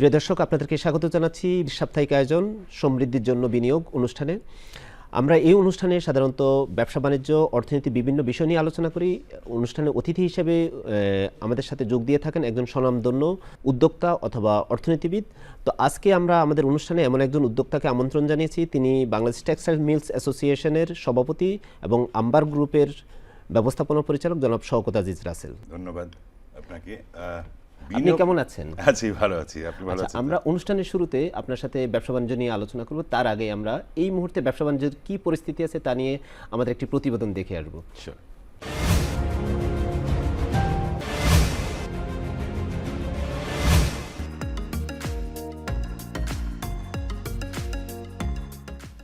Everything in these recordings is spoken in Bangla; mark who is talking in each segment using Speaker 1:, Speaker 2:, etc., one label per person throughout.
Speaker 1: প্রিয় দর্শক, আপনাদেরকে স্বাগত জানাচ্ছি সাপ্তাহিক আয়োজন সমৃদ্ধির জন্য বিনিয়োগ অনুষ্ঠানে। আমরা এই অনুষ্ঠানে সাধারণত ব্যবসা বাণিজ্য, অর্থনীতি বিভিন্ন বিষয় নিয়ে আলোচনা করি। অনুষ্ঠানে অতিথি হিসেবে আমাদের সাথে যোগ দিয়ে থাকেন একজন স্বনামধন্য উদ্যোক্তা অথবা অর্থনীতিবিদ। তো আজকে আমরা আমাদের অনুষ্ঠানে এমন একজন উদ্যোক্তাকে আমন্ত্রণ জানিয়েছি। তিনি বাংলাদেশ টেক্সটাইল মিলস অ্যাসোসিয়েশনের সভাপতি এবং আম্বার গ্রুপের ব্যবস্থাপনা পরিচালক জনাব শওকত আজিজ রাসেল।
Speaker 2: ধন্যবাদ আপনাকে।
Speaker 1: আপনি কেমন আছেন?
Speaker 2: আছি ভালো আছি। আপনি ভালো
Speaker 1: আচ্ছা
Speaker 2: আছেন?
Speaker 1: আমরা অনুষ্ঠানের শুরুতে আপনার সাথে ব্যবসা বাণিজ্য নিয়ে আলোচনা করব। তার আগে আমরা এই মুহূর্তে ব্যবসা বাণিজ্যের কি পরিস্থিতি আছে তা নিয়ে আমাদের একটি প্রতিবেদন দেখে আসব।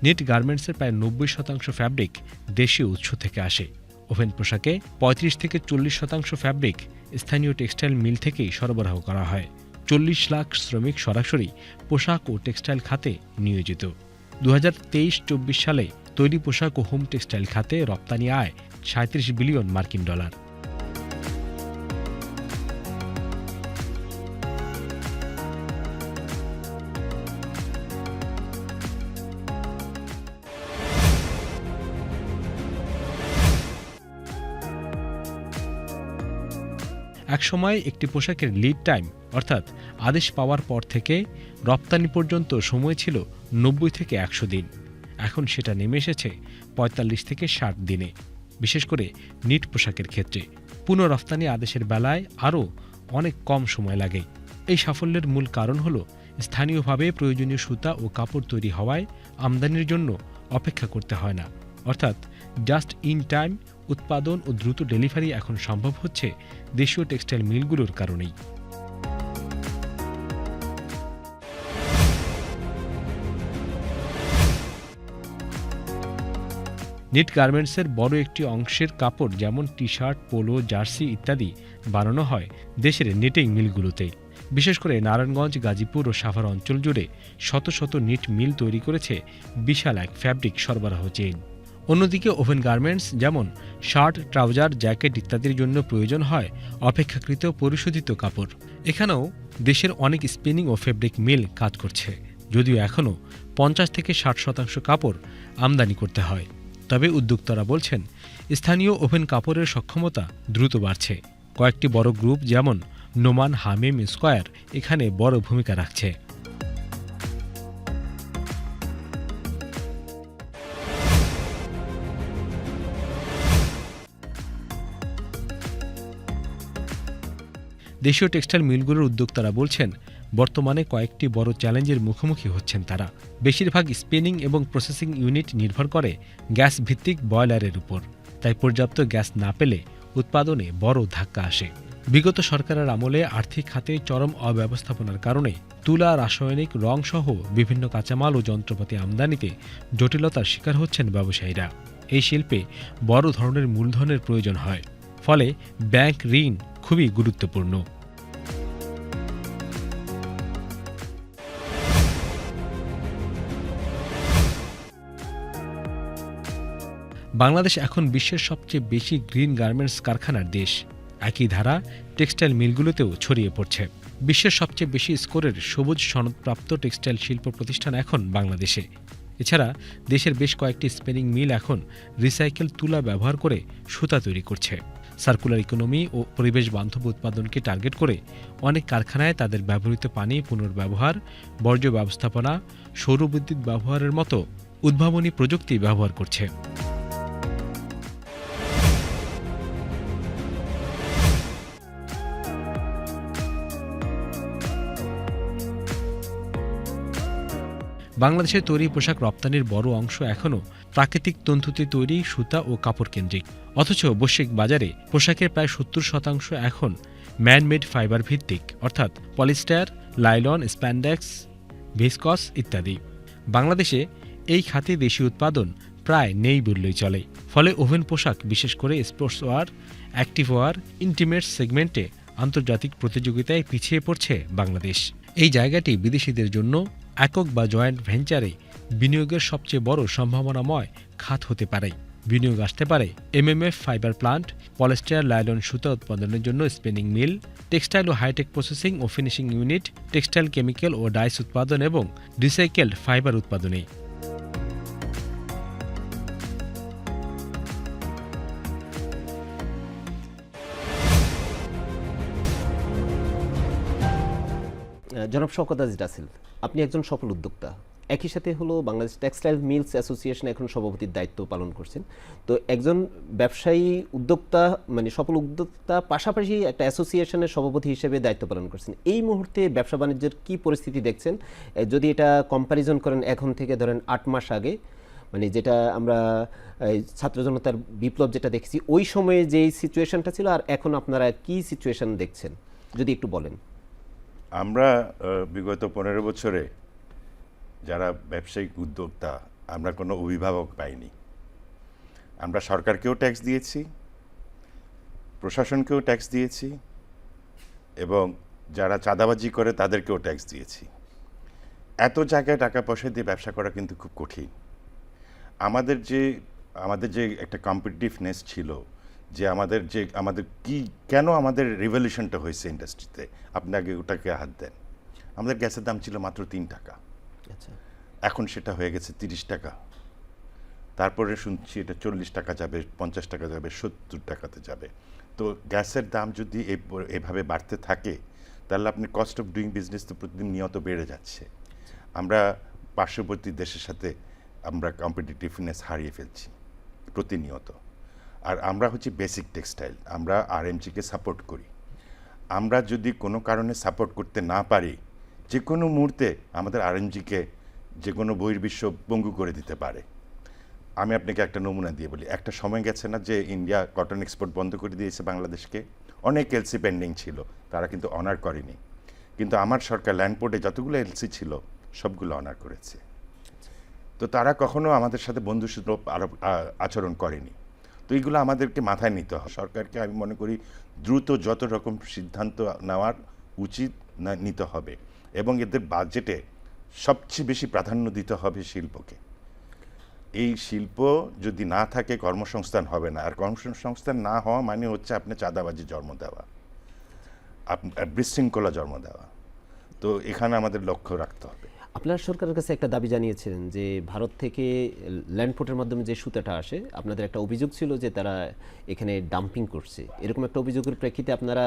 Speaker 3: নেট গার্মেন্টসের প্রায় নব্বই শতাংশ ফ্যাব্রিক দেশীয় উৎস থেকে আসে। ওভেন পোশাকে পঁয়ত্রিশ থেকে চল্লিশ শতাংশ ফ্যাব্রিক স্থানীয় টেক্সটাইল মিল থেকেই সরবরাহ করা হয়। চল্লিশ লাখ শ্রমিক সরাসরি পোশাক ও টেক্সটাইল খাতে নিয়োজিত। দু হাজার সালে তৈরি পোশাক ও হোম টেক্সটাইল খাতে রপ্তানি আয় সাঁত্রিশ বিলিয়ন মার্কিন ডলার। একসময় একটি পোশাকের লিড টাইম অর্থাৎ আদেশ পাওয়ার পর থেকে রপ্তানি পর্যন্ত সময় ছিল নব্বই থেকে একশো দিন। এখন সেটা নেমে এসেছে পঁয়তাল্লিশ থেকে ষাট দিনে, বিশেষ করে নিট পোশাকের ক্ষেত্রে। পুনঃ রপ্তানি আদেশের বেলায় আরও অনেক কম সময় লাগে। এই সাফল্যের মূল কারণ হল স্থানীয়ভাবে প্রয়োজনীয় সুতা ও কাপড় তৈরি হওয়ায় আমদানির জন্য অপেক্ষা করতে হয় না, অর্থাৎ জাস্ট ইন টাইম উৎপাদন ও দ্রুত ডেলিভারি এখন সম্ভব হচ্ছে দেশীয় টেক্সটাইল মিলগুলোর কারণেই। নেট গার্মেন্টসের বড় একটি অংশের কাপড় যেমন টি শার্ট পোলো, জার্সি ইত্যাদি বানানো হয় দেশের নেটিং মিলগুলোতে। বিশেষ করে নারায়ণগঞ্জ, গাজীপুর ও সাভার অঞ্চল জুড়ে শত শত নিট মিল তৈরি করেছে বিশাল এক ফ্যাব্রিক সরবরাহ চেইন অন্যদিকে ওভেন গার্মেন্টস যেমন শার্ট, ট্রাউজার, জ্যাকেট ইত্যাদির জন্য প্রয়োজন হয় অপেক্ষাকৃত পরিশোধিত কাপড়। এখানেও দেশের অনেক স্পিনিং ও ফেব্রিক মিল কাজ করছে, যদিও এখনও পঞ্চাশ থেকে ষাট শতাংশ কাপড় আমদানি করতে হয়। তবে উদ্যোক্তারা বলছেন, স্থানীয় ওভেন কাপড়ের সক্ষমতা দ্রুত বাড়ছে। কয়েকটি বড় গ্রুপ যেমন নোমান হামিম স্কয়ার এখানে বড় ভূমিকা রাখছে। দেশীয় টেক্সটাইল মিলগুলোর উদ্যোক্তারা বলছেন, বর্তমানে কয়েকটি বড় চ্যালেঞ্জের মুখোমুখি হচ্ছেন তারা। বেশিরভাগ স্পিনিং এবং প্রসেসিং ইউনিট নির্ভর করে গ্যাস ভিত্তিক বয়লারের উপর। তাই পর্যাপ্ত গ্যাস না পেলে উৎপাদনে বড় ধাক্কা আসে। বিগত সরকারের আমলে আর্থিক খাতে চরম অব্যবস্থাপনার কারণে তুলা, রাসায়নিক রং সহ বিভিন্ন কাঁচামাল ও যন্ত্রপাতি আমদানিতে জটিলতার শিকার হচ্ছেন ব্যবসায়ীরা। এই শিল্পে বড় ধরনের মূলধনের প্রয়োজন হয়। ফলে ব্যাংক ঋণ খুবই গুরুত্বপূর্ণ। বাংলাদেশ এখন বিশ্বের সবচেয়ে বেশি গ্রিন গার্মেন্টস কারখানার দেশ। একই ধারা টেক্সটাইল মিলগুলোতেও ছড়িয়ে পড়ছে। বিশ্বের সবচেয়ে বেশি স্কোরের সবুজ সনদপ্রাপ্ত টেক্সটাইল শিল্প প্রতিষ্ঠান এখন বাংলাদেশে। এছাড়া দেশের বেশ কয়েকটি স্পিনিং মিল এখন রিসাইকেল তুলা ব্যবহার করে সুতা তৈরি করছে। সার্কুলার ইকোনমি ও পরিবেশ বান্ধব উৎপাদনকে টার্গেট করে অনেক কারখানায় তাদের ব্যবহৃত পানি পুনর্ব্যবহার, বর্জ্য ব্যবস্থাপনা, সৌরবিদ্যুৎ ব্যবহারের মতো উদ্ভাবনী প্রযুক্তি ব্যবহার করছে। বাংলাদেশের তৈরি পোশাক রপ্তানির বড় অংশ এখনও প্রাকৃতিক তন্তুতে তৈরি, সুতা ও কাপড় কেন্দ্রিক অথচ বৈশ্বিক বাজারে পোশাকের প্রায় সত্তর শতাংশ এখন ম্যানমেড ফাইবার ভিত্তিক অর্থাৎ পলিস্টার, লাইলন, স্প্যান্ডেক্স, ভিসকস ইত্যাদি। বাংলাদেশে এই খাতে দেশি উৎপাদন প্রায় নেই বললেই চলে। ফলে ওভেন পোশাক, বিশেষ করে sports wear active wear intimate সেগমেন্টে আন্তর্জাতিক প্রতিযোগিতায় পিছিয়ে পড়ছে বাংলাদেশ। এই জায়গাটি বিদেশিদের জন্য একক বা জয়েন্ট ভেঞ্চারে বিনিয়োগের সবচেয়ে বড় সম্ভাবনাময় খাত হতে পারে। বিনিয়োগ আসতে পারে MMF, fibre plant, polyester, nylon সুতা উৎপাদনের জন্য স্পিনিং মিল, টেক্সটাইল ও হাইটেক প্রসেসিং ও ফিনিশিং ইউনিট, টেক্সটাইল কেমিক্যাল ও ডাইস উৎপাদন এবং রিসাইকেলড ফাইবার উৎপাদনে।
Speaker 1: জনাব শওকত আজিজ রাসেল, আপনি একজন সফল উদ্যোক্তা। একই সাথে হলো বাংলাদেশ টেক্সটাইল মিলস অ্যাসোসিয়েশন এখন সভাপতির দায়িত্ব পালন করছেন। তো একজন ব্যবসায়ী উদ্যোক্তা মানে সফল উদ্যোক্তা পাশাপাশি একটা অ্যাসোসিয়েশনের সভাপতি হিসেবে দায়িত্ব পালন করছেন। এই মুহূর্তে ব্যবসা বাণিজ্যের কি পরিস্থিতি দেখছেন? যদি এটা কম্প্যারিজন করেন এখন থেকে ধরেন আট মাস আগে মানে যেটা আমরা ছাত্র জনতার বিপ্লব যেটা দেখেছি, ওই সময়ে যেই সিচুয়েশনটা ছিল আর এখন আপনারা কি সিচুয়েশন দেখছেন? যদি একটু বলেন।
Speaker 2: আমরা বিগত পনেরো বছরে যারা ব্যবসায়িক উদ্যোক্তা, আমরা কোনো অভিভাবক পাইনি। আমরা সরকারকেও ট্যাক্স দিয়েছি, প্রশাসনকেও ট্যাক্স দিয়েছি এবং যারা চাঁদাবাজি করে তাদেরকেও ট্যাক্স দিয়েছি। এত জায়গায় টাকা পয়সা দিয়ে ব্যবসা করা কিন্তু খুব কঠিন। আমাদের যে আমাদের যে একটা কম্পিটিটিভনেস ছিল যে আমাদের যে আমাদের কি কেন আমাদের রিভলিউশনটা হয়েছে ইন্ডাস্ট্রিতে আপনি আগে ওটাকে হাত দেন। আমাদের গ্যাসের দাম ছিল মাত্র তিন টাকা।
Speaker 1: আচ্ছা।
Speaker 2: এখন সেটা হয়ে গেছে তিরিশ টাকা। তারপরে শুনছি এটা চল্লিশ টাকা যাবে পঞ্চাশ টাকা যাবে সত্তর টাকাতে যাবে। তো গ্যাসের দাম যদি এভাবে বাড়তে থাকে তাহলে আপনি কস্ট অফ ডুইং বিজনেস তো প্রতিদিন নিয়ত বেড়ে যাচ্ছে। আমরা পার্শ্ববর্তী দেশের সাথে আমরা কম্পিটিটিভনেস হারিয়ে ফেলছি প্রতিনিয়ত। আর আমরা হচ্ছে বেসিক টেক্সটাইল আমরা আরএমজিকে সাপোর্ট করি। আমরা যদি কোনো কারণে সাপোর্ট করতে না পারি যে কোনো মুহূর্তে আমাদের আরএমজিকে যে কোনো বহির্বিশ্ব পঙ্গু করে দিতে পারে। আমি আপনাকে একটা নমুনা দিয়ে বলি। একটা সময় গেছে না যে ইন্ডিয়া কটন এক্সপোর্ট বন্ধ করে দিয়েছে বাংলাদেশকে। অনেক এলসি পেন্ডিং ছিল, তারা কিন্তু অনার করেনি। কিন্তু আমার সরকার ল্যান্ডপোর্টে যতগুলো এলসি ছিল, সবগুলো অনার করেছে। তো তারা কখনো আমাদের সাথে বন্ধুসুলভ আরো- আচরণ করেনি। তো এইগুলো আমাদেরকে মাথায় নিতে হবে। সরকারকে আমি মনে করি দ্রুত যত রকম সিদ্ধান্ত নেওয়ার উচিত নিতে হবে এবং এদের বাজেটে সবচেয়ে বেশি প্রাধান্য দিতে হবে শিল্পকে। এই শিল্প যদি না থাকে, কর্মসংস্থান হবে না। আর কর্মসংস্থান না হওয়া মানে হচ্ছে আপনি চাঁদাবাজি জন্ম দেওয়া বিশৃঙ্খলা জন্ম দেওয়া। তো এখানে আমাদের লক্ষ্য রাখতে হবে।
Speaker 1: আপনার সরকারের কাছে একটা দাবি জানিয়েছিলেন যে ভারত থেকে ল্যান্ডপোর্টের মাধ্যমে যে সুতাটা আসে আপনাদের একটা অভিযোগ ছিল যে তারা এখানে ডাম্পিং করছে। এরকম একটা অভিযোগের প্রেক্ষিতে আপনারা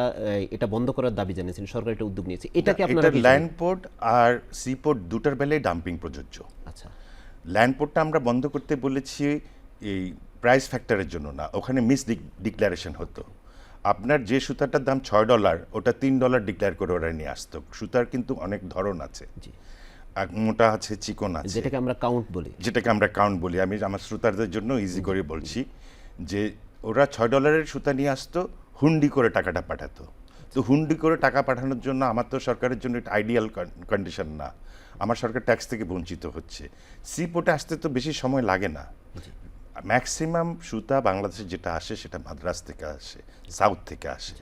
Speaker 1: এটা বন্ধ করার দাবি জানিয়েছেন সরকার এটা উদ্যোগ নিয়েছে। এটাকে আপনারা
Speaker 2: এটা
Speaker 1: কি
Speaker 2: ল্যান্ড পোর্ট আর সি পোর্ট দুটার বেলায় ডাম্পিং প্রযোজ্য।
Speaker 1: আচ্ছা।
Speaker 2: ল্যান্ড পোর্টটা আমরা বন্ধ করতে বলেছি এই প্রাইস ফ্যাক্টরের জন্য না ওখানে মিস ডিক্লারেশন হতো। আপনার যে সুতাটার দাম ছয় ডলার ওটা তিন ডলার ডিক্লেয়ার করে ওরা নিয়ে আসতো। সুতার কিন্তু অনেক ধরন আছে। মোটা আছে চিকন আছে।
Speaker 1: যেটাকে আমরা কাউন্ট বলি।
Speaker 2: যেটাকে আমরা কাউন্ট বলি। আমি আমার শ্রোতাদের জন্য ইজি করে বলছি যে ওরা ছয় ডলারের সুতা নিয়ে আসতো হুন্ডি করে টাকাটা পাঠাতো। তো হুন্ডি করে টাকা পাঠানোর জন্য আমার তো সরকারের জন্য এটা আইডিয়াল কন্ডিশন না। আমার সরকার ট্যাক্স থেকে বঞ্চিত হচ্ছে। সি পোর্টে আসতে তো বেশি সময় লাগে না। ম্যাক্সিমাম সুতা বাংলাদেশে যেটা আসে সেটা মাদ্রাস থেকে আসে সাউথ থেকে আসে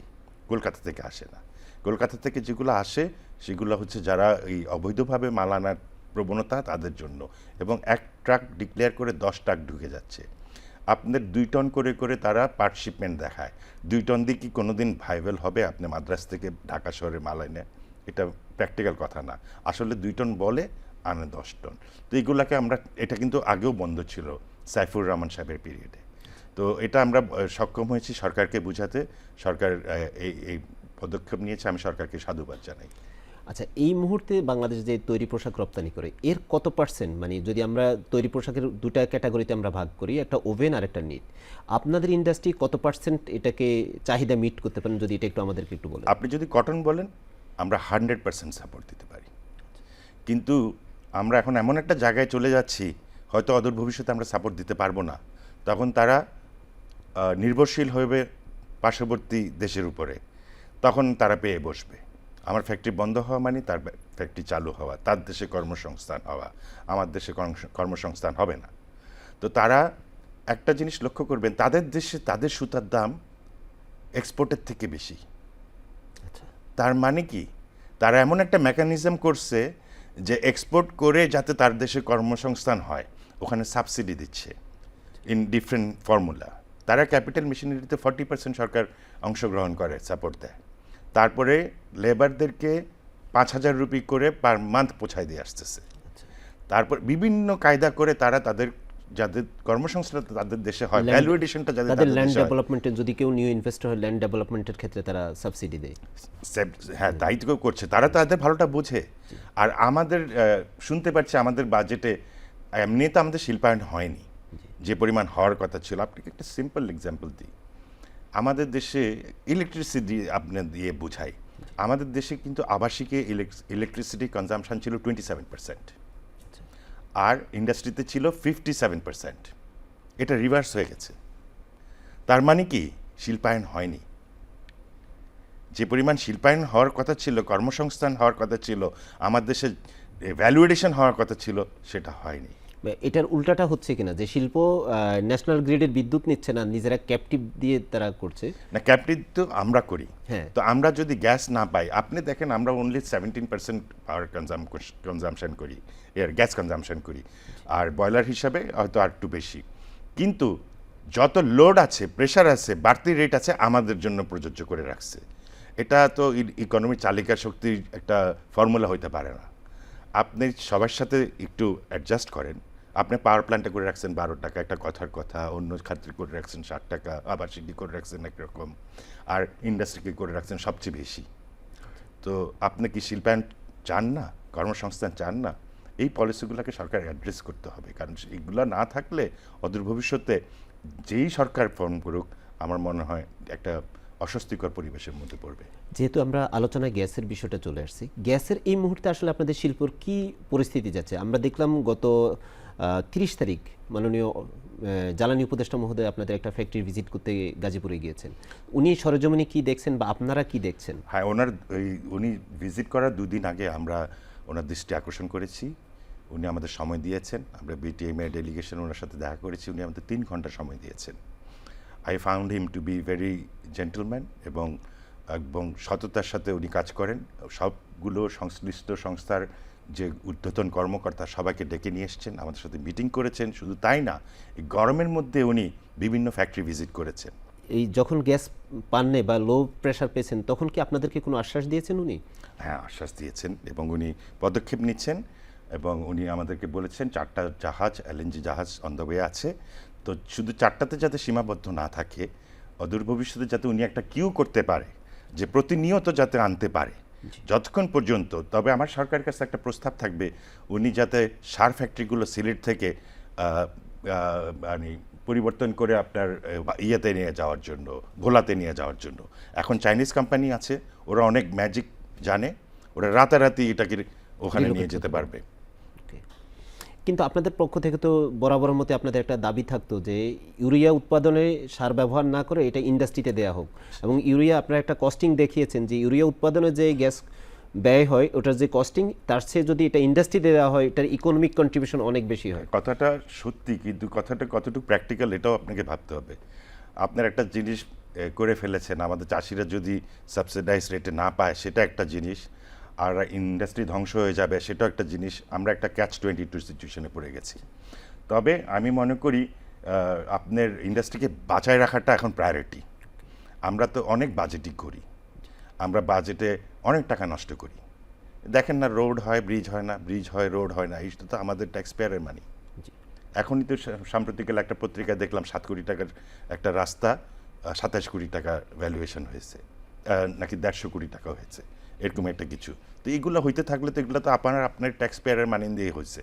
Speaker 2: কলকাতা থেকে আসে না। কলকাতা থেকে যেগুলো আসে সেগুলো হচ্ছে যারা এই অবৈধভাবে মাল আনার প্রবণতা তাদের জন্য এবং এক ট্রাক ডিক্লেয়ার করে দশ ট্রাক ঢুকে যাচ্ছে। আপনাদের দুই টন করে করে তারা পার্ট শিপমেন্ট দেখায়। দুই টন দিয়ে কি কোনোদিন ভাইবেল হবে আপনি মাদ্রাস থেকে ঢাকা শহরে মাল এনে? এটা প্র্যাকটিক্যাল কথা না। আসলে দুই টন বলে, আনে দশ টন। তো এইগুলাকে আমরা, এটা কিন্তু আগেও বন্ধ ছিল সাইফুর রহমান সাহেবের পিরিয়ডে তো এটা আমরা সক্ষম হয়েছি সরকারকে বুঝাতে। সরকার এই এই পদক্ষেপ নিয়েছে। আমি সরকারকে সাধুবাদ জানাই।
Speaker 1: আচ্ছা এই মুহূর্তে বাংলাদেশ যে তৈরি পোশাক রপ্তানি করে, এর কত পার্সেন্ট মানে যদি আমরা তৈরি পোশাকের দুটা ক্যাটাগরিতে আমরা ভাগ করি, একটা ওভেন আর একটা নিট আপনাদের ইন্ডাস্ট্রি কত পার্সেন্ট এটাকে চাহিদা মিট করতে পারেন? যদি এটা একটু আমাদেরকে একটু বলেন।
Speaker 2: আপনি যদি কটন বলেন, আমরা হান্ড্রেড পার্সেন্ট সাপোর্ট দিতে পারি। কিন্তু আমরা এখন এমন একটা জায়গায় চলে যাচ্ছি, হয়তো অদূর ভবিষ্যতে আমরা সাপোর্ট দিতে পারব না। তখন তারা নির্ভরশীল হবে পার্শ্ববর্তী দেশের উপরে। তখন তারা পেয়ে বসবে। আমার ফ্যাক্টরি বন্ধ হওয়া মানে তার ফ্যাক্টরি চালু হওয়া তার দেশে কর্মসংস্থান হওয়া আমার দেশে কর্ম- কর্মসংস্থান হবে না। তো তারা একটা জিনিস লক্ষ্য করবেন তাদের দেশে তাদের সুতার দাম এক্সপোর্টের থেকে বেশি।
Speaker 1: আচ্ছা।
Speaker 2: তার মানে কি? তারা এমন একটা মেকানিজম করছে যে এক্সপোর্ট করে যাতে তার দেশে কর্মসংস্থান হয়। ওখানে সাবসিডি দিচ্ছে ইন ডিফারেন্ট ফর্মুলা তারা ক্যাপিটাল মেশিনারিতে ফর্টি পার্সেন্ট সরকার অংশগ্রহণ করে সাপোর্ট দেয়। তারপরে লেবারদেরকে পাঁচ হাজার রুপি করে পার মান্থ পৌঁছায় দিয়ে আসতেছে। তারপর বিভিন্ন কায়দা করে তারা তাদের যাদের কর্মসংস্থান তাদের দেশে হয় ভ্যালু এডিশনটা যাদের
Speaker 1: তাদের ল্যান্ড ডেভেলপমেন্টে যদি কেউ নিউ ইনভেস্টর হয় ল্যান্ড ডেভেলপমেন্টের ক্ষেত্রে তারা সাবসিডি দেয়।
Speaker 2: হ্যাঁ তাই তো করছে। তারা তাদের ভালোটা বোঝে। আর আমাদের শুনতে পাচ্ছি আমাদের বাজেটে এমনি তো আমাদের শিল্পায়ন হয়নি। যে পরিমাণ হওয়ার কথা ছিল। আপনাকে একটা সিম্পল এক্সাম্পল দিই। আমাদের দেশে ইলেকট্রিসিটি আপনার দিয়ে বোঝাই। আমাদের দেশে কিন্তু আবাসিকে ইলেকট্রিসিটি কনজামশন ছিল টোয়েন্টি সেভেন পার্সেন্ট আর ইন্ডাস্ট্রিতে ছিল ফিফটি সেভেন পার্সেন্ট এটা রিভার্স হয়ে গেছে। তার মানে কি? শিল্পায়ন হয়নি। যে পরিমাণ শিল্পায়ন হওয়ার কথা ছিল, কর্মসংস্থান হওয়ার কথা ছিল আমার দেশে ভ্যালুয়েডেশন হওয়ার কথা ছিল, সেটা হয়নি।
Speaker 1: এটার উল্টাটা হচ্ছে কিনা? যে শিল্প ন্যাশনাল গ্রিডের বিদ্যুৎ নিচ্ছে না নিজেরা ক্যাপটিভ দিয়ে তারা করছে।
Speaker 2: না ক্যাপটিভ তো আমরা করি।
Speaker 1: হ্যাঁ।
Speaker 2: তো আমরা যদি গ্যাস না পাই আপনি দেখেন আমরা only seventeen percent power consume consumption করি এর গ্যাস কনজামশন করি। আর বয়লার হিসাবে হয়তো আর একটু বেশি। কিন্তু যত লোড আছে প্রেশার আছে বাড়তি রেট আছে আমাদের জন্য প্রযোজ্য করে রাখছে। এটা তো ইকোনমির চালিকা শক্তির একটা ফর্মুলা হইতে পারে না। আপনি সবার সাথে একটু অ্যাডজাস্ট করেন। আপনি পাওয়ার প্ল্যান্টে করে রাখছেন বারো টাকা, একটা কথার কথা, অন্য খাতে করে রাখছেন ষাট টাকা, আবার সিডি করে রাখছেন একরকম। আর ইন্ডাস্ট্রিকে করে রাখছেন সবচেয়ে বেশি। তো আপনি কি শিল্পায়ন চান না? কর্মসংস্থান চান না? এই পলিসিগুলোকে সরকার অ্যাড্রেস করতে হবে। কারণ এগুলো না থাকলে অদূর ভবিষ্যতে যেই সরকার ফর্ম করুক, আমার মনে হয় একটা অস্বস্তিকর পরিবেশের মধ্যে পড়বে।
Speaker 1: যেহেতু আমরা আলোচনায় গ্যাসের বিষয়টা চলে আসছি, গ্যাসের এই মুহূর্তে আসলে আপনাদের শিল্পর কি পরিস্থিতি যাচ্ছে? আমরা দেখলাম গত তিরিশ তারিখ মাননীয় জ্বালানি উপদেষ্টা মহোদয় আপনাদের একটা ফ্যাক্টরি ভিজিট করতে গাজীপুরে গিয়েছেন। উনি সরজমিনে কি দেখছেন বা আপনারা কি দেখছেন?
Speaker 2: হ্যাঁ ওনার ওই উনি ভিজিট করার দুদিন আগে আমরা ওনার দৃষ্টি আকর্ষণ করেছি। উনি আমাদের সময় দিয়েছেন। আমরা বিটিএম এর ডেলিগেশন ওনার সাথে দেখা করেছি। উনি আমাদের তিন ঘণ্টা সময় দিয়েছেন। I found him to be very gentleman এবং এবং সততার সাথে উনি কাজ করেন। সবগুলো সংশ্লিষ্ট সংস্থার যে ঊর্ধ্বতন কর্মকর্তা সবাইকে ডেকে নিয়ে এসছেন আমাদের সাথে মিটিং করেছেন। শুধু তাই না এই গরমের মধ্যে উনি বিভিন্ন ফ্যাক্টরি ভিজিট করেছেন।
Speaker 1: এই যখন গ্যাস পাননে বা লো প্রেশার পেয়েছেন তখন কি আপনাদেরকে কোনো আশ্বাস দিয়েছেন উনি?
Speaker 2: হ্যাঁ আশ্বাস দিয়েছেন এবং উনি পদক্ষেপ নিচ্ছেন এবং উনি আমাদেরকে বলেছেন চারটা জাহাজ এলএনজি জাহাজ অন দ্য ওয়ে আছে। তো শুধু চারটাতে যাতে সীমাবদ্ধ না থাকে অদূর ভবিষ্যতে যাতে উনি একটা কিউ করতে পারে যে প্রতিনিয়ত যাতে আনতে পারে। যতক্ষণ পর্যন্ত তবে আমার সরকারের কাছে একটা প্রস্তাব থাকবে উনি যাতে সার ফ্যাক্টরিগুলো সিলেট থেকে মানে পরিবর্তন করে আপনার ইয়েতে নিয়ে যাওয়ার জন্য ভোলাতে নিয়ে যাওয়ার জন্য। এখন চাইনিজ কোম্পানি আছে ওরা অনেক ম্যাজিক জানে ওরা রাতারাতি এটাকে ওখানে নিয়ে যেতে পারবে.
Speaker 1: কিন্তু আপনাদের পক্ষ থেকে তো বরাবর মতে আপনাদের একটা দাবি থাকতো যে ইউরিয়া উৎপাদনে সার ব্যবহার না করে এটা ইন্ডাস্ট্রিতে দেয়া হোক। এবং ইউরিয়া আপনারা একটা কস্টিং দেখিয়েছেন যে ইউরিয়া উৎপাদনে যে গ্যাস ব্যয় হয়, ওটার যে কস্টিং তার চেয়ে যদি এটা ইন্ডাস্ট্রিতে দেওয়া হয়, এটার ইকোনমিক কন্ট্রিবিউশন অনেক বেশি হয়।
Speaker 2: কথাটা সত্যি, কিন্তু কথাটা কতটুকু প্র্যাকটিক্যাল এটাও আপনাকে ভাবতে হবে। আপনার একটা জিনিস করে ফেলেছেন। আমাদের চাষিরা যদি সাবসিডাইজ রেটে না পায়, সেটা একটা জিনিস। আর ইন্ডাস্ট্রি ধ্বংস হয়ে যাবে সেটাও একটা জিনিস। আমরা একটা ক্যাচ টোয়েন্টি টু সিচুয়েশনে পড়ে গেছি। তবে আমি মনে করি আপনার ইন্ডাস্ট্রিকে বাঁচায় রাখাটা এখন প্রায়োরিটি আমরা তো অনেক বাজেটই করি। আমরা বাজেটে অনেক টাকা নষ্ট করি। দেখেন না রোড হয় ব্রিজ হয় না। ব্রিজ হয় রোড হয় না। এই তো আমাদের ট্যাক্স পেয়ারের মানি এখনই তো সা- সাম্প্রতিককাল একটা পত্রিকায় দেখলাম সাত কোটি টাকার একটা রাস্তা সাতাশ কোটি টাকা ভ্যালুয়েশন হয়েছে নাকি দেড়শো কোটি টাকা হয়েছে। এরকম একটা কিছু। তো এইগুলো হইতে থাকলে তো এগুলো তো আপনার আপনার ট্যাক্স পেয়ারের মানি দিয়ে হয়েছে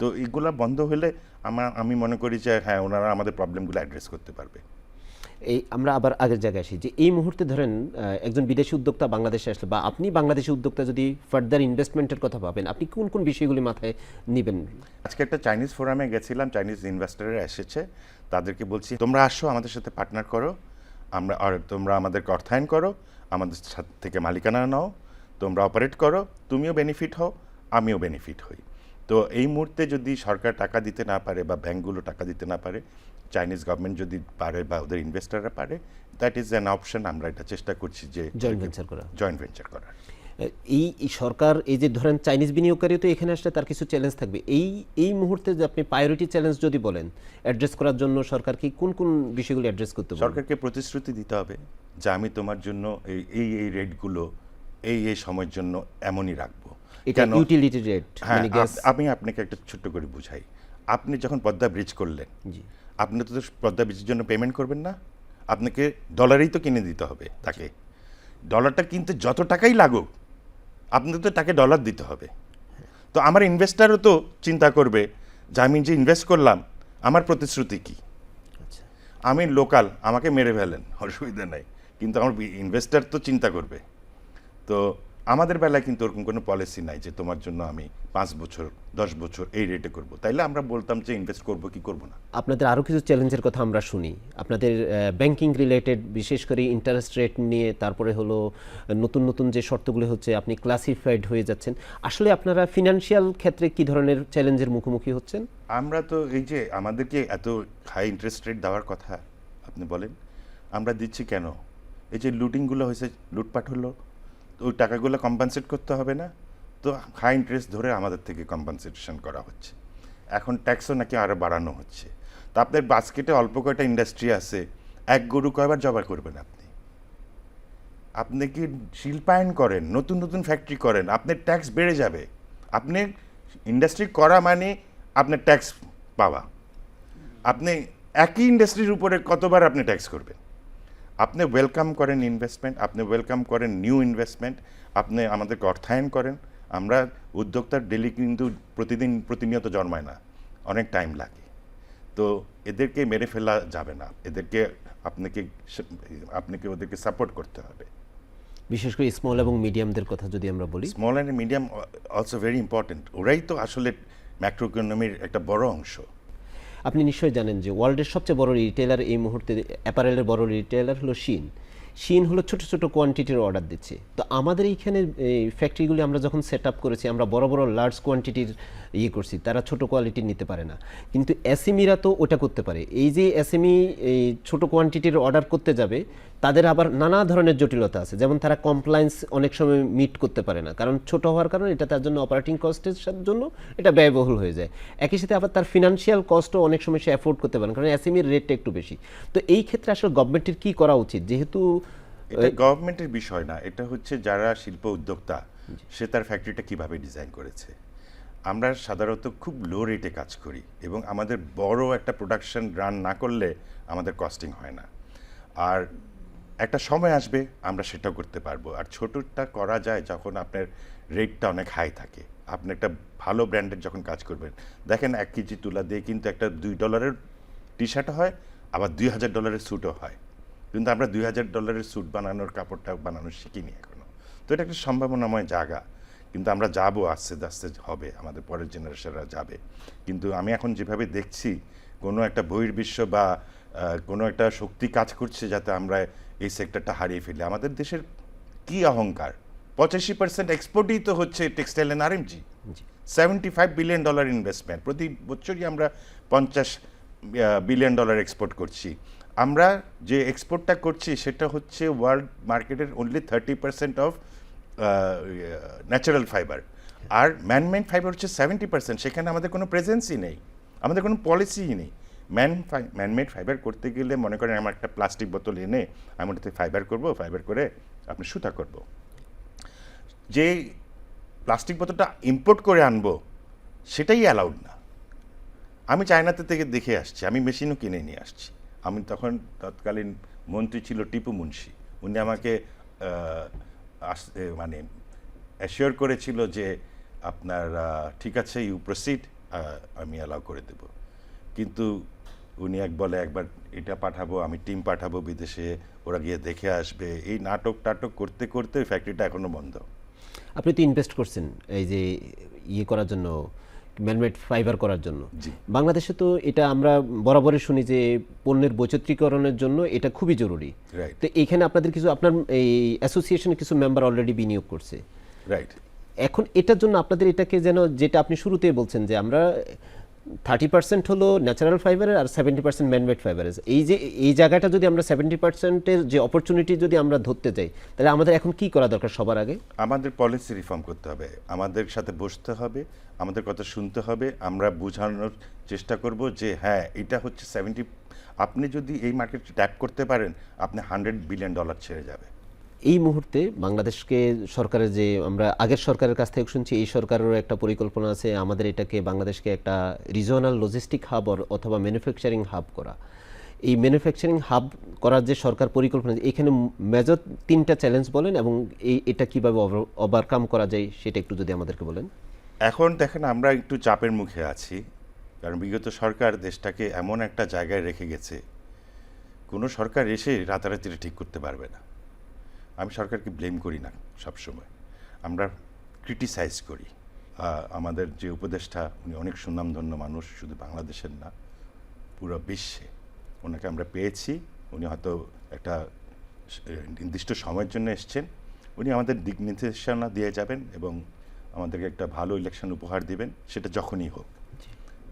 Speaker 2: তো এইগুলো বন্ধ হলে আমার আমি মনে করি যে হ্যাঁ ওনারা আমাদের প্রবলেমগুলো অ্যাড্রেস করতে পারবে।
Speaker 1: এই আমরা আবার আগের জায়গায় আসি যে এই মুহূর্তে ধরেন একজন বিদেশি উদ্যোক্তা বাংলাদেশে আসলে বা আপনি বাংলাদেশি উদ্যোক্তা যদি ফার্দার ইনভেস্টমেন্টের কথা ভাবেন আপনি কোন কোন বিষয়গুলি মাথায় নেবেন?
Speaker 2: আজকে একটা চাইনিজ ফোরামে গেছিলাম চাইনিজ ইনভেস্টররা এসেছে। তাদেরকে বলছি তোমরা আসো আমাদের সাথে পার্টনার করো। আমরা আর তোমরা আমাদেরকে অর্থায়ন করো। আমাদের সাথে থেকে মালিকানা নাও। তোমরা অপারেট করো তুমিও বেনিফিট হও আমিও বেনিফিট হই। তো এই মুহূর্তে যদি সরকার টাকা দিতে না পারে বা ব্যাঙ্কগুলো টাকা দিতে না পারে চাইনিজ গভর্নমেন্ট যদি পারে বা ওদের ইনভেস্টররা পারে দ্যাট ইজ অ্যান অপশন আমরা এটা চেষ্টা করছি যে
Speaker 1: জয়েন্ট ভেঞ্চার করা
Speaker 2: জয়েন্ট ভেঞ্চার করার।
Speaker 1: এই সরকার এই যে ধরেন চাইনিজ বিনিয়োগকারী তো এখানে আসলে তার কিছু চ্যালেঞ্জ থাকবে। এই এই মুহূর্তে যে আপনি প্রায়োরিটি চ্যালেঞ্জ যদি বলেন অ্যাড্রেস করার জন্য সরকার কি কোন কোন বিষয়গুলো অ্যাড্রেস করতে
Speaker 2: সরকারকে প্রতিশ্রুতি দিতে হবে যে আমি তোমার জন্য এই এই এই রেটগুলো এই এই সময়ের জন্য এমনই রাখব।
Speaker 1: এটা ইউটিলিটি রেট
Speaker 2: হ্যাঁ
Speaker 1: মানে
Speaker 2: আমি আপনাকে একটা ছোট্ট করে বুঝাই। আপনি যখন পদ্মা ব্রিজ করলেন আপনি তো পদ্মা ব্রিজের জন্য পেমেন্ট করবেন না? আপনাকে ডলারেই তো কিনে দিতে হবে তাকে। ডলারটা কিনতে যত টাকাই লাগুক আপনাকে তো তাকে ডলার দিতে হবে। তো আমার ইনভেস্টারও তো চিন্তা করবে যে আমি যে ইনভেস্ট করলাম আমার প্রতিশ্রুতি কী?
Speaker 1: আচ্ছা।
Speaker 2: আমি লোকাল আমাকে মেরে ফেলেন অসুবিধা নাই। কিন্তু আমার ইনভেস্টার তো চিন্তা করবে। তো আমাদের বেলায় কিন্তু ওরকম কোনো পলিসি নাই যে তোমার জন্য আমি পাঁচ বছর দশ বছর এই রেটে করব। তাইলে আমরা বলতাম যে ইনভেস্ট করব কি করব না।
Speaker 1: আপনাদের আরও কিছু চ্যালেঞ্জের কথা আমরা শুনি। আপনাদের ব্যাংকিং রিলেটেড বিশেষ করে ইন্টারেস্ট রেট নিয়ে তারপরে হলো নতুন নতুন যে শর্তগুলো হচ্ছে আপনি ক্লাসিফাইড হয়ে যাচ্ছেন। আসলে আপনারা ফিনান্সিয়াল ক্ষেত্রে কি ধরনের চ্যালেঞ্জের মুখোমুখি হচ্ছেন?
Speaker 2: আমরা তো এই যে আমাদেরকে এত হাই ইন্টারেস্ট রেট দেওয়ার কথা আপনি বলেন আমরা দিচ্ছি কেন? এই যে লুটিংগুলো হয়েছে লুটপাট হলো ওই টাকাগুলো কম্পানসেট করতে হবে না। তো হাই ইন্টারেস্ট ধরে আমাদের থেকে কম্পানসেশন করা হচ্ছে। এখন ট্যাক্সও নাকি আরও বাড়ানো হচ্ছে। তো আপনার বাস্কেটে অল্প কয়টা ইন্ডাস্ট্রি আছে, এক গরু কয়বার জবা করবেন আপনি? আপনি কি শিল্পায়ন করেন, নতুন নতুন ফ্যাক্টরি করেন, আপনার ট্যাক্স বেড়ে যাবে। আপনি ইন্ডাস্ট্রি করা মানে আপনার ট্যাক্স পাওয়া। আপনি একই ইন্ডাস্ট্রির উপরে কতবার আপনি ট্যাক্স করবেন? আপনি ওয়েলকাম করেন ইনভেস্টমেন্ট আপনি ওয়েলকাম করেন নিউ ইনভেস্টমেন্ট আপনি আমাদেরকে অর্থায়ন করেন। আমরা উদ্যোক্তার ডেলি কিন্তু প্রতিদিন প্রতিনিয়ত জন্মায় না অনেক টাইম লাগে। তো এদেরকে মেরে ফেলা যাবে না এদেরকে আপনাকে আপনাকে ওদেরকে সাপোর্ট করতে হবে।
Speaker 1: বিশেষ করে স্মল এবং মিডিয়ামদের কথা যদি আমরা বলি।
Speaker 2: Small and medium also very important ওরাই তো আসলে ম্যাক্রো ইকোনমির একটা বড় অংশ।
Speaker 1: আপনি নিশ্চয়ই জানেন যে ওয়ার্ল্ডের সবচেয়ে বড় রিটেলার এই মুহূর্তে অ্যাপারেলের বড় রিটেলার হলো শিন শিন হলো ছোট ছোট কোয়ান্টিটির অর্ডার দিচ্ছে। তো আমাদের এইখানে এই ফ্যাক্টরিগুলি আমরা যখন সেট আপ করেছি, আমরা বড় বড় লার্জ কোয়ান্টিটির ইয়ে করছি, তারা ছোট কোয়ালিটির নিতে পারে না। কিন্তু এসএমইরা তো ওটা করতে পারে। এই যে এসএমই এই ছোটো কোয়ান্টিটির অর্ডার করতে যাবে তাদের আবার নানা ধরনের জটিলতা আছে। যেমন তারা কমপ্লায়েন্স অনেক সময় মিট করতে পারে না। কারণ ছোট হওয়ার কারণে এটা তার জন্য অপারেটিং কস্টের জন্য এটা ব্যয়বহুল হয়ে যায়। একই সাথে আবার তার ফিনান্সিয়াল কস্টও অনেক সময় সে অ্যাফোর্ড করতে পারে না। কারণ এসএমইর রেটটা একটু বেশি। তো এই ক্ষেত্রে আসলে গভর্নমেন্টের কি করা উচিত? যেহেতু
Speaker 2: এটা গভর্নমেন্টের বিষয় না। এটা হচ্ছে যারা শিল্প উদ্যোক্তা সে তার ফ্যাক্টরিটা কীভাবে ডিজাইন করেছে? আমরা সাধারণত খুব লো রেটে কাজ করি এবং আমাদের বড় একটা প্রোডাকশন রান না করলে আমাদের কস্টিং হয় না। আর একটা সময় আসবে আমরা সেটাও করতে পারব। আর ছোটটা করা যায় যখন আপনার রেটটা অনেক হাই থাকে। আপনি একটা ভালো ব্র্যান্ডের যখন কাজ করবেন, দেখেন এক কেজি তুলা দিয়ে কিন্তু একটা দুই ডলারের টি শার্ট হয়, আবার দুই হাজার ডলারের স্যুটও হয়। কিন্তু আমরা দুই হাজার ডলারের স্যুট বানানোর কাপড়টা বানানো শিখিনি এখনও তো এটা একটা সম্ভাবনাময় জায়গা। কিন্তু আমরা যাব, আস্তে আস্তে হবে, আমাদের পরের জেনারেশনরা যাবে। কিন্তু আমি এখন যেভাবে দেখছি, কোনো একটা বহির্বিশ্ব বা কোনো একটা শক্তি কাজ করছে যাতে আমরা এই সেক্টরটা হারিয়ে ফেলে আমাদের দেশের কি অহংকার? পঁচাশি পার্সেন্ট এক্সপোর্টই তো হচ্ছে textile and RMG seventy five billion dollar investment প্রতি বছরই আমরা পঞ্চাশ বিলিয়ন ডলার এক্সপোর্ট করছি। আমরা যে এক্সপোর্টটা করছি সেটা হচ্ছে ওয়ার্ল্ড মার্কেটের only thirty percent of natural fibre R manmade fibre হচ্ছে সেভেন্টি পার্সেন্ট সেখানে আমাদের কোনো প্রেজেন্সই নেই। আমাদের কোনো পলিসিই নেই। ম্যান ম্যানমেড ফাইবার করতে গেলে মনে করেন আমার একটা প্লাস্টিক বোতল এনে আমি ওটাতে ফাইবার করব, ফাইবার করে আপনি সুতা করব। যে প্লাস্টিক বোতলটা ইম্পোর্ট করে আনব, সেটাই অ্যালাউড না। আমি চায়নাতে থেকে দেখে আসছি, আমি মেশিনও কিনে নিয়ে আসছি। আমি তখন তৎকালীন মন্ত্রী ছিল টিপু মুন্সি। উনি আমাকে মানে অ্যাসিওর করেছিল যে আপনার ঠিক আছে ইউ প্রসিড আমি অ্যালাউ করে দেব। কিন্তু উনি এক বলে একবার এটা পাঠাবো আমি টিম পাঠাবো বিদেশে ওরা গিয়ে দেখে আসবে। এই নাটক টাটক করতে করতে ফ্যাক্টরিটা এখনও বন্ধ।
Speaker 1: আপনি তো ইনভেস্ট করছেন এই যে ইয়ে করার জন্য ম্যানমেড ফাইবার করার জন্য। বাংলাদেশে তো এটা আমরা বরাবরই শুনি যে পণ্যের বৈচিত্র্যকরণের জন্য এটা খুবই জরুরি. তো এখানে আপনাদের কিছু আপনার এই অ্যাসোসিয়েশনে কিছু মেম্বার অলরেডি বিনিয়োগ করছে।
Speaker 2: রাইট
Speaker 1: এখন এটার জন্য আপনাদের এটাকে যেন যেটা আপনি শুরুতেই বলছেন যে আমরা থার্টি পার্সেন্ট হলো ন্যাচারাল ফাইবারের আর সেভেন্টি পার্সেন্ট ম্যানমেড ফাইবারের এই যে, এই জায়গাটা যদি আমরা সেভেন্টি পার্সেন্টের যে অপরচুনিটি যদি আমরা ধরতে যাই, তাহলে আমাদের এখন কি করা দরকার সবার আগে?
Speaker 2: আমাদের পলিসি রিফর্ম করতে হবে। আমাদের সাথে বসতে হবে, আমাদের কথা শুনতে হবে, আমরা বোঝানোর চেষ্টা করব যে হ্যাঁ এটা হচ্ছে সেভেন্টি আপনি যদি এই মার্কেটে ট্যাপ করতে পারেন, আপনি হান্ড্রেড বিলিয়ন ডলার ছেড়ে যাবে।
Speaker 1: এই মুহূর্তে বাংলাদেশকে সরকারের যে আমরা আগের সরকারের কাছ থেকে শুনছি, এই সরকারেরও একটা পরিকল্পনা আছে আমাদের এটাকে বাংলাদেশকে একটা রিজনাল লজিস্টিক হাব অথবা ম্যানুফ্যাকচারিং হাব করা। এই ম্যানুফ্যাকচারিং হাব করার যে সরকার পরিকল্পনা, এখানে মেজর তিনটা চ্যালেঞ্জ বলেন এবং এই, এটা কীভাবে ওভারকাম করা যায় সেটা একটু যদি আমাদেরকে বলেন।
Speaker 2: এখন দেখেন আমরা একটু চাপের মুখে আছি, কারণ বিগত সরকার দেশটাকে এমন একটা জায়গায় রেখে গেছে, কোনো সরকার এসে রাতারাতি ঠিক করতে পারবে না। আমি সরকারকে ব্লেম করি না সবসময়। আমরা ক্রিটিসাইজ করি। আমাদের যে উপদেষ্টা উনি অনেক সুনামধন্য মানুষ শুধু বাংলাদেশের না পুরো বিশ্বে। ওনাকে আমরা পেয়েছি। উনি হয়তো একটা নির্দিষ্ট সময়ের জন্য এসছেন। উনি আমাদের দিক নির্দেশনা দিয়ে যাবেন এবং আমাদেরকে একটা ভালো ইলেকশন উপহার দিবেন সেটা যখনই হোক।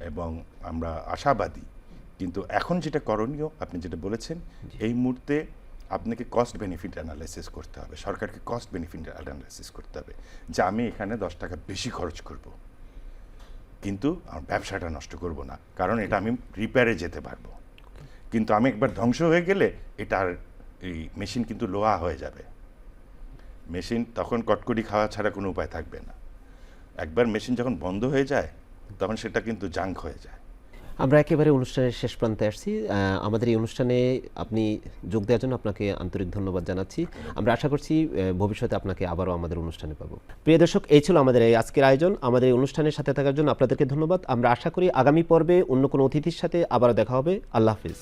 Speaker 2: এবং আমরা আশাবাদী। কিন্তু এখন যেটা করণীয় আপনি যেটা বলেছেন এই মুহূর্তে আপনাকে কস্ট বেনিফিট অ্যানালাইসিস করতে হবে, সরকারকে কস্ট বেনিফিট অ্যানালাইসিস করতে হবে যে আমি এখানে দশ টাকা বেশি খরচ করব। কিন্তু আমার ব্যবসাটা নষ্ট করব না, কারণ এটা আমি রিপেয়ারে যেতে পারব। কিন্তু আমি একবার ধ্বংস হয়ে গেলে এটার এই মেশিন কিন্তু লোহা হয়ে যাবে। মেশিন তখন কটকটি খাওয়া ছাড়া কোনো উপায় থাকবে না। একবার মেশিন যখন বন্ধ হয়ে যায়, তখন সেটা কিন্তু জাঙ্ক হয়ে যায়।
Speaker 1: আমরা একেবারে অনুষ্ঠানের শেষ প্রান্তে আসছি। আমাদের এই অনুষ্ঠানে আপনি যোগ দেওয়ার জন্য আপনাকে আন্তরিক ধন্যবাদ জানাচ্ছি। আমরা আশা করছি ভবিষ্যতে আপনাকে আবারও আমাদের অনুষ্ঠানে পাবো। প্রিয় দর্শক, এই ছিল আমাদের এই আজকের আয়োজন। আমাদের এই অনুষ্ঠানের সাথে থাকার জন্য আপনাদেরকে ধন্যবাদ। আমরা আশা করি আগামী পর্বে অন্য কোনো অতিথির সাথে আবারও দেখা হবে। আল্লাহ হাফিজ।